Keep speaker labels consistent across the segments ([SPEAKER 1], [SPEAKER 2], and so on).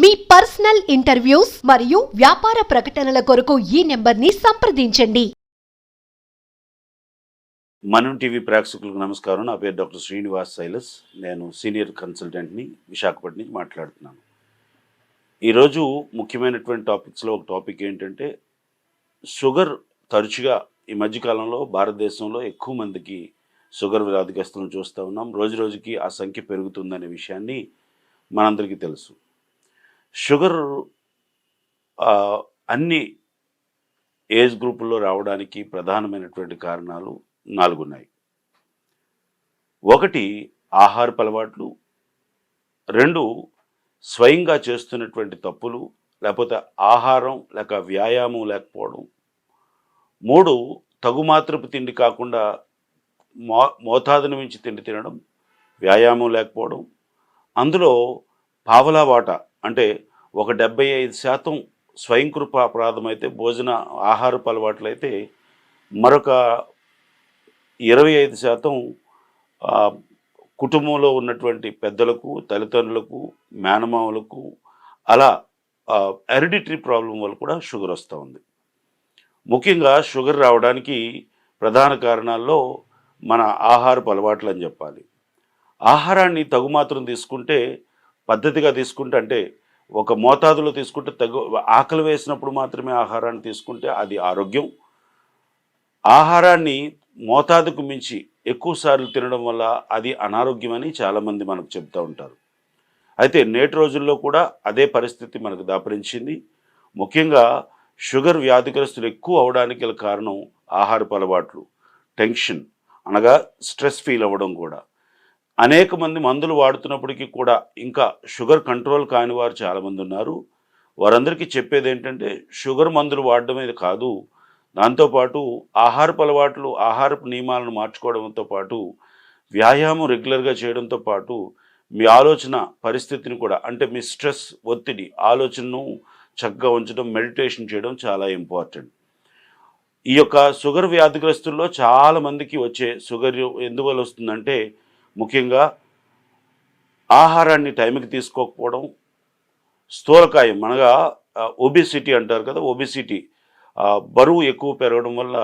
[SPEAKER 1] మీ personal interviews మరియు వ్యాపార ప్రకటనల కొరకు ఈ నెంబర్ని సంప్రదించండి.
[SPEAKER 2] మనం టీవీ ప్రేక్షకులకు నమస్కారం. నా పేరు డాక్టర్ శ్రీనివాస్ సైలస్ నేను సీనియర్ కన్సల్టెంట్ని విశాఖపట్నం నుంచి మాట్లాడుతున్నాను. ఈరోజు ముఖ్యమైనటువంటి టాపిక్స్లో ఒక టాపిక్ ఏంటంటే షుగర్ తరచుగా ఈ మధ్యకాలంలో భారతదేశంలో ఎక్కువ మందికి షుగర్ వ్యాధిగ్రస్తులను చూస్తూ ఉన్నాం. రోజు రోజుకి ఆ సంఖ్య పెరుగుతుందనే విషయాన్ని మనందరికీ తెలుసు. షుగర్ అన్ని ఏజ్ గ్రూపుల్లో రావడానికి ప్రధానమైనటువంటి కారణాలు నాలుగున్నాయి. ఒకటి ఆహారపు అలవాట్లు రెండు స్వయంగా చేస్తున్నటువంటి తప్పులు లేకపోతే ఆహారం లేక వ్యాయామం లేకపోవడం. మూడు తగుమాత్రపు తిండి కాకుండా మో మోతాదును మించి తిండి తినడం వ్యాయామం లేకపోవడం. అందులో పావలా వాట అంటే ఒక డెబ్బై ఐదు శాతం స్వయంకృప అపరాధం అయితే భోజన ఆహారపు అలవాట్లు అయితే మరొక ఇరవై ఐదు శాతం కుటుంబంలో ఉన్నటువంటి పెద్దలకు తల్లిదండ్రులకు మేనమామలకు అలా హెరిడిటరీ ప్రాబ్లం వల్ల కూడా షుగర్ వస్తూ ఉంది. ముఖ్యంగా షుగర్ రావడానికి ప్రధాన కారణాల్లో మన ఆహారపు అలవాట్లు అని చెప్పాలి. ఆహారాన్ని తగు మాత్రం తీసుకుంటే పద్ధతిగా తీసుకుంటే అంటే ఒక మోతాదులో తీసుకుంటే తగు ఆకలి వేసినప్పుడు మాత్రమే ఆహారాన్ని తీసుకుంటే అది ఆరోగ్యం. ఆహారాన్ని మోతాదుకు మించి ఎక్కువసార్లు తినడం వల్ల అది అనారోగ్యమని చాలామంది మనకు చెప్తూ ఉంటారు. అయితే నేటి రోజుల్లో కూడా అదే పరిస్థితి మనకు దాపరించింది. ముఖ్యంగా షుగర్ వ్యాధిగ్రస్తులు ఎక్కువ అవడానికి గల కారణం ఆహారపు అలవాట్లు టెన్షన్ అనగా స్ట్రెస్ ఫీల్ అవ్వడం కూడా. అనేక మంది మందులు వాడుతున్నప్పటికీ కూడా ఇంకా షుగర్ కంట్రోల్ కాని వారు చాలామంది ఉన్నారు. వారందరికీ చెప్పేది ఏంటంటే షుగర్ మందులు వాడడం అనేది కాదు. దాంతోపాటు ఆహారపు అలవాట్లు ఆహారపు నియమాలను మార్చుకోవడంతో పాటు వ్యాయామం రెగ్యులర్గా చేయడంతో పాటు మీ ఆలోచన పరిస్థితిని కూడా అంటే మీ స్ట్రెస్ ఒత్తిడి ఆలోచనను చక్కగా ఉంచడం మెడిటేషన్ చేయడం చాలా ఇంపార్టెంట్. ఈ యొక్క షుగర్ వ్యాధిగ్రస్తుల్లో చాలామందికి వచ్చే షుగర్ ఎందువల్ల వస్తుందంటే ముఖ్యంగా ఆహారాన్ని టైంకి తీసుకోకపోవడం స్థూలకాయం అనగా ఒబిసిటీ అంటారు కదా ఒబిసిటీ బరువు ఎక్కువ పెరగడం వల్ల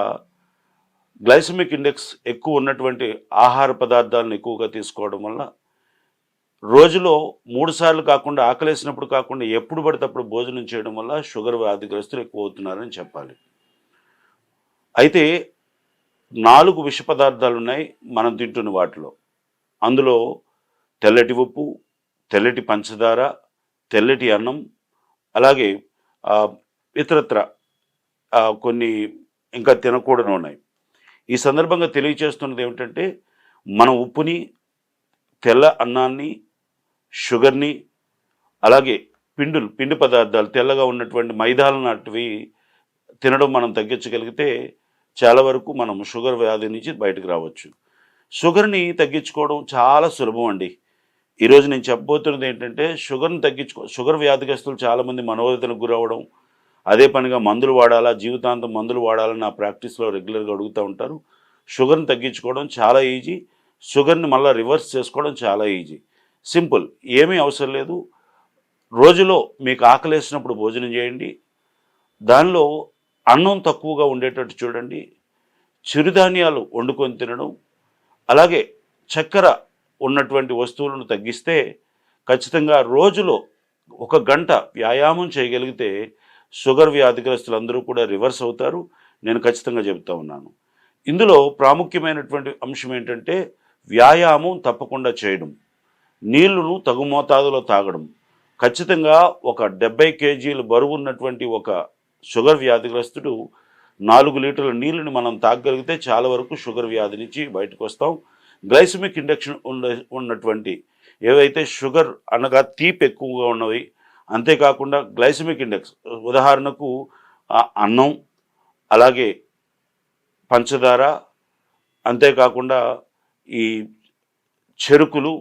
[SPEAKER 2] గ్లైసమిక్ ఇండెక్స్ ఎక్కువ ఉన్నటువంటి ఆహార పదార్థాలను ఎక్కువగా తీసుకోవడం వల్ల రోజులో మూడు సార్లు కాకుండా ఆకలేసినప్పుడు కాకుండా ఎప్పుడు పడితే అప్పుడు భోజనం చేయడం వల్ల షుగర్ వ్యాధిగ్రస్తులు ఎక్కువ అవుతున్నారని చెప్పాలి. అయితే నాలుగు విష పదార్థాలు ఉన్నాయి మనం తింటున్న వాటిలో. అందులో తెల్లటి ఉప్పు తెల్లటి పంచదార తెల్లటి అన్నం అలాగే ఇతరత్ర కొన్ని ఇంకా తినకూడని ఉన్నాయి. ఈ సందర్భంగా తెలియచేస్తున్నది ఏమిటంటే మన ఉప్పుని తెల్ల అన్నాన్ని షుగర్ని అలాగే పిండులు పిండి పదార్థాలు తెల్లగా ఉన్నటువంటి మైదాలు నాటివి తినడం మనం తగ్గించగలిగితే చాలా వరకు మనం షుగర్ వ్యాధి నుంచి బయటకు రావచ్చు. షుగర్ని తగ్గించుకోవడం చాలా సులభం అండి. ఈరోజు నేను చెప్పబోతున్నది ఏంటంటే షుగర్ని తగ్గించుకో షుగర్ వ్యాధిగ్రస్తులు చాలామంది మనోవేదనకు గురవడం అదే పనిగా మందులు వాడాలా జీవితాంతం మందులు వాడాలని నా ప్రాక్టీస్లో రెగ్యులర్గా అడుగుతూ ఉంటారు. షుగర్ని తగ్గించుకోవడం చాలా ఈజీ. షుగర్ని మళ్ళీ రివర్స్ చేసుకోవడం చాలా ఈజీ. సింపుల్ ఏమీ అవసరం లేదు. రోజులో మీకు ఆకలేసినప్పుడు భోజనం చేయండి. దానిలో అన్నం తక్కువగా ఉండేటట్టు చూడండి. చిరుధాన్యాలు వండుకొని తినడం అలాగే చక్కెర ఉన్నటువంటి వస్తువులను తగ్గిస్తే ఖచ్చితంగా రోజులో ఒక గంట వ్యాయామం చేయగలిగితే షుగర్ వ్యాధిగ్రస్తులందరూ కూడా రివర్స్ అవుతారు. నేను ఖచ్చితంగా చెబుతా ఉన్నాను. ఇందులో ప్రాముఖ్యమైనటువంటి అంశం ఏంటంటే వ్యాయామం తప్పకుండా చేయడం. నీళ్ళను తగు మోతాదులో తాగడం. ఖచ్చితంగా ఒక డెబ్బై కేజీలు బరువు ఉన్నటువంటి ఒక షుగర్ వ్యాధిగ్రస్తుడు నాలుగు లీటర్ల నీళ్ళని మనం తాగగలిగితే చాలా వరకు షుగర్ వ్యాధి నుంచి బయటకు వస్తాం. గ్లైసమిక్ ఇండక్షన్ ఉన్న ఉన్నటువంటి ఏవైతే షుగర్ అనగా తీపి ఎక్కువగా ఉన్నవి అంతేకాకుండా గ్లైసమిక్ ఇండెక్స్ ఉదాహరణకు అన్నం అలాగే పంచదార అంతేకాకుండా ఈ చెరుకులు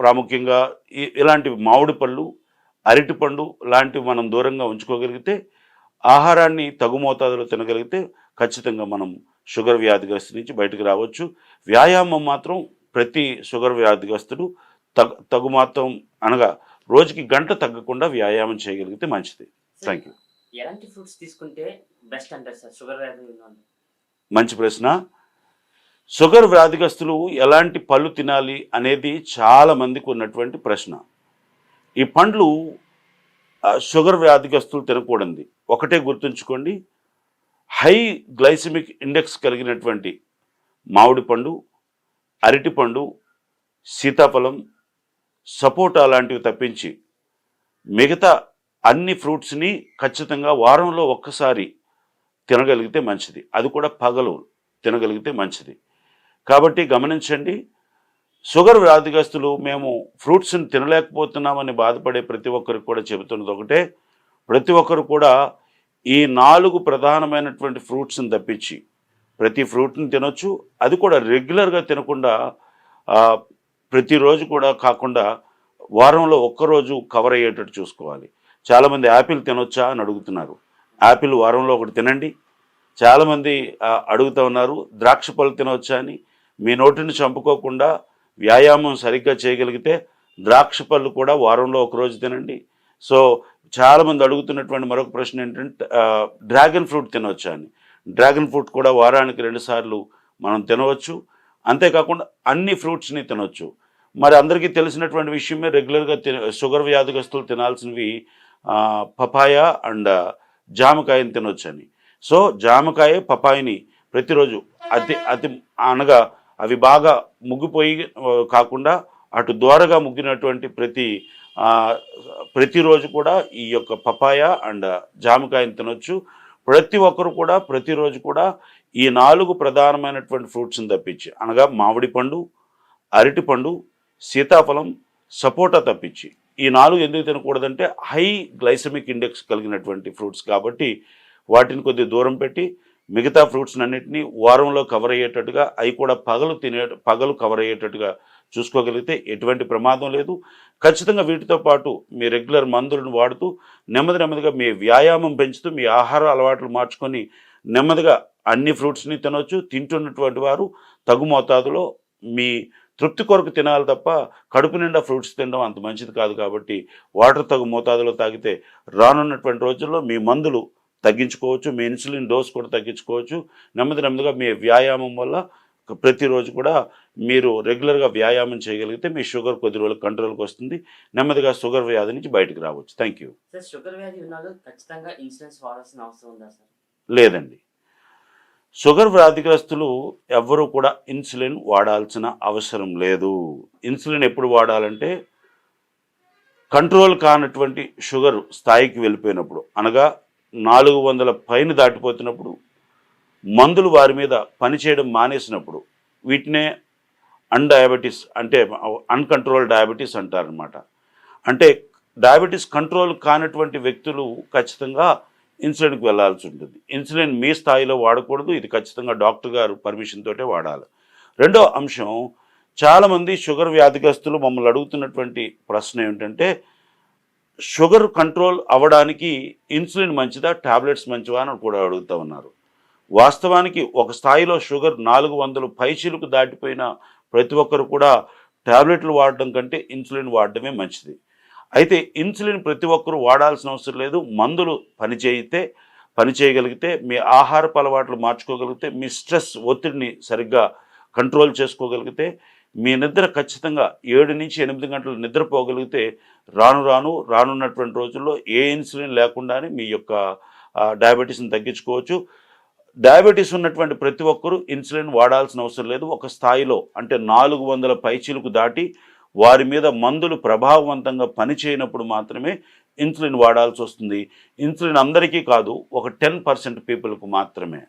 [SPEAKER 2] ప్రాముఖ్యంగా ఇలాంటివి మామిడి పళ్ళు అరటిపండు లాంటివి మనం దూరంగా ఉంచుకోగలిగితే ఆహారాన్ని తగు మోతాదులో తినగలిగితే ఖచ్చితంగా మనం షుగర్ వ్యాధిగ్రస్తు నుంచి బయటకు రావచ్చు. వ్యాయామం మాత్రం ప్రతి షుగర్ వ్యాధిగ్రస్తుడు తగు తగు మాత్రం అనగా రోజుకి గంట తగ్గకుండా వ్యాయామం చేయగలిగితే మంచిది. థ్యాంక్ యూ
[SPEAKER 3] ఎలాంటి ఫ్రూట్స్ తీసుకుంటే బెస్ట్ అంటారు సార్? షుగర్ వ్యాధి?
[SPEAKER 2] మంచి ప్రశ్న. షుగర్ వ్యాధిగ్రస్తులు ఎలాంటి పళ్ళు తినాలి అనేది చాలా మందికి ఉన్నటువంటి ప్రశ్న. ఈ పండ్లు షుగర్ వ్యాధిగ్రస్తులు తినకూడదు ఒకటే గుర్తుంచుకోండి హై గ్లైసిమిక్ ఇండెక్స్ కలిగినటువంటి మామిడి పండు అరటిపండు సీతాఫలం సపోటా లాంటివి తప్పించి మిగతా అన్ని ఫ్రూట్స్ని ఖచ్చితంగా వారంలో ఒక్కసారి తినగలిగితే మంచిది. అది కూడా పగలు తినగలిగితే మంచిది. కాబట్టి గమనించండి షుగర్ వ్యాధిగ్రస్తులు మేము ఫ్రూట్స్ని తినలేకపోతున్నామని బాధపడే ప్రతి ఒక్కరికి కూడా చెబుతున్నది ఒకటే. ప్రతి ఒక్కరు కూడా ఈ నాలుగు ప్రధానమైనటువంటి ఫ్రూట్స్ని తప్పించి ప్రతి ఫ్రూట్ని తినొచ్చు. అది కూడా రెగ్యులర్గా తినకుండా ప్రతిరోజు కూడా కాకుండా వారంలో ఒక్కరోజు కవర్ అయ్యేటట్టు చూసుకోవాలి. చాలామంది యాపిల్ తినొచ్చా అని అడుగుతున్నారు. యాపిల్ వారంలో ఒకటి తినండి. చాలామంది అడుగుతూ ఉన్నారు ద్రాక్ష పళ్ళు తినవచ్చా అని. మీ నోటిని చంపుకోకుండా వ్యాయామం సరిగ్గా చేయగలిగితే ద్రాక్ష పళ్ళు కూడా వారంలో ఒకరోజు తినండి. సో చాలామంది అడుగుతున్నటువంటి మరొక ప్రశ్న ఏంటంటే డ్రాగన్ ఫ్రూట్ తినవచ్చా అని. డ్రాగన్ ఫ్రూట్ కూడా వారానికి రెండుసార్లు మనం తినవచ్చు. అంతేకాకుండా అన్ని ఫ్రూట్స్ని తినవచ్చు. మరి అందరికీ తెలిసినటువంటి విషయమే రెగ్యులర్గా తిన షుగర్ వ్యాధిగ్రస్తులు తినాల్సినవి పపాయ అండ్ జామకాయని తినొచ్చని సో జామకాయ పపాయిని ప్రతిరోజు అతి అతి అనగా అవి బాగా ముగ్గిపోయి కాకుండా అటు ద్వారగా ముగ్గినటువంటి ప్రతి ప్రతిరోజు కూడా ఈ యొక్క పపాయ అండ్ జామకాయని తినొచ్చు. ప్రతి ఒక్కరు కూడా ప్రతిరోజు కూడా ఈ నాలుగు ప్రధానమైనటువంటి ఫ్రూట్స్ని తప్పించి అనగా మామిడి పండు అరటిపండు సీతాఫలం సపోటా తప్పించి ఈ నాలుగు ఎందుకు తినకూడదంటే హై గ్లైసమిక్ ఇండెక్స్ కలిగినటువంటి ఫ్రూట్స్ కాబట్టి వాటిని కొద్ది దూరం పెట్టి మిగతా ఫ్రూట్స్ అన్నింటినీ వారంలో కవర్ అయ్యేటట్టుగా అవి కూడా పగలు తినే పగలు కవర్ అయ్యేటట్టుగా చూసుకోగలిగితే ఎటువంటి ప్రమాదం లేదు. ఖచ్చితంగా వీటితో పాటు మీ రెగ్యులర్ మందులను వాడుతూ నెమ్మది నెమ్మదిగా మీ వ్యాయామం పెంచుతూ మీ ఆహార అలవాట్లు మార్చుకొని నెమ్మదిగా అన్ని ఫ్రూట్స్ని తినొచ్చు. తింటున్నటువంటి వారు తగు మోతాదులో మీ తృప్తి కొరకు తినాలి తప్ప కడుపు నిండా ఫ్రూట్స్ తినడం అంత మంచిది కాదు కాబట్టి వాటర్ తగు మోతాదులో తాగితే రానున్నటువంటి రోజుల్లో మీ మందులు తగ్గించుకోవచ్చు మీ ఇన్సులిన్ డోస్ కూడా తగ్గించుకోవచ్చు. నెమ్మది నెమ్మదిగా మీ వ్యాయామం వల్ల ప్రతిరోజు కూడా మీరు రెగ్యులర్గా వ్యాయామం చేయగలిగితే మీ షుగర్ కొద్ది రోజులు కంట్రోల్కి వస్తుంది. నెమ్మదిగా షుగర్ వ్యాధి నుంచి బయటకు రావచ్చు. Thank you.
[SPEAKER 3] షుగర్ వ్యాధి ఖచ్చితంగా ఇన్సూరెన్స్ వాడాల్సిన అవసరం ఉందా సార్?
[SPEAKER 2] లేదండి. షుగర్ వ్యాధిగ్రస్తులు ఎవ్వరూ కూడా ఇన్సులిన్ వాడాల్సిన అవసరం లేదు. ఇన్సులిన్ ఎప్పుడు వాడాలంటే కంట్రోల్ కానటువంటి షుగర్ స్థాయికి వెళ్ళిపోయినప్పుడు అనగా నాలుగు వందల పైన దాటిపోతున్నప్పుడు మందులు వారి మీద పనిచేయడం మానేసినప్పుడు వీటినే అన్ డయాబెటీస్ అంటే అన్కంట్రోల్ డయాబెటీస్ అంటారనమాట అంటే డయాబెటీస్ కంట్రోల్ కానటువంటి వ్యక్తులు ఖచ్చితంగా ఇన్సులిన్కి వెళ్ళాల్సి ఉంటుంది. ఇన్సులిన్ మీ స్థాయిలో వాడకూడదు ఇది ఖచ్చితంగా డాక్టర్ గారు పర్మిషన్ తోటే వాడాలి. రెండో అంశం చాలామంది షుగర్ వ్యాధిగ్రస్తులు మమ్మల్ని అడుగుతున్నటువంటి ప్రశ్న ఏమిటంటే షుగర్ కంట్రోల్ అవ్వడానికి ఇన్సులిన్ మంచిదా టాబ్లెట్స్ మంచివా అని కూడా అడుగుతూ ఉన్నారు. వాస్తవానికి ఒక స్థాయిలో షుగర్ నాలుగు వందలు పైచీలకు దాటిపోయిన ప్రతి ఒక్కరు కూడా ట్యాబ్లెట్లు వాడడం కంటే ఇన్సులిన్ వాడడమే మంచిది. అయితే ఇన్సులిన్ ప్రతి ఒక్కరూ వాడాల్సిన అవసరం లేదు. మందులు పనిచేయితే పని చేయగలిగితే మీ ఆహారపు అలవాట్లు మార్చుకోగలిగితే మీ స్ట్రెస్ ఒత్తిడిని సరిగ్గా కంట్రోల్ చేసుకోగలిగితే మీ నిద్ర ఖచ్చితంగా ఏడు నుంచి ఎనిమిది గంటలు నిద్రపోగలిగితే రాను రాను రానున్నటువంటి రోజుల్లో ఏ ఇన్సులిన్ లేకుండానే మీ యొక్క డయాబెటీస్ని తగ్గించుకోవచ్చు. డయాబెటీస్ ఉన్నటువంటి ప్రతి ఒక్కరూ ఇన్సులిన్ వాడాల్సిన అవసరం లేదు. ఒక స్థాయిలో అంటే నాలుగు వందల పైచీలకు దాటి వారి మీద మందులు ప్రభావవంతంగా పనిచేయనప్పుడు మాత్రమే ఇన్సులిన్ వాడాల్సి వస్తుంది. ఇన్సులిన్ అందరికీ కాదు ఒక టెన్ పర్సెంట్ పీపుల్కు మాత్రమే.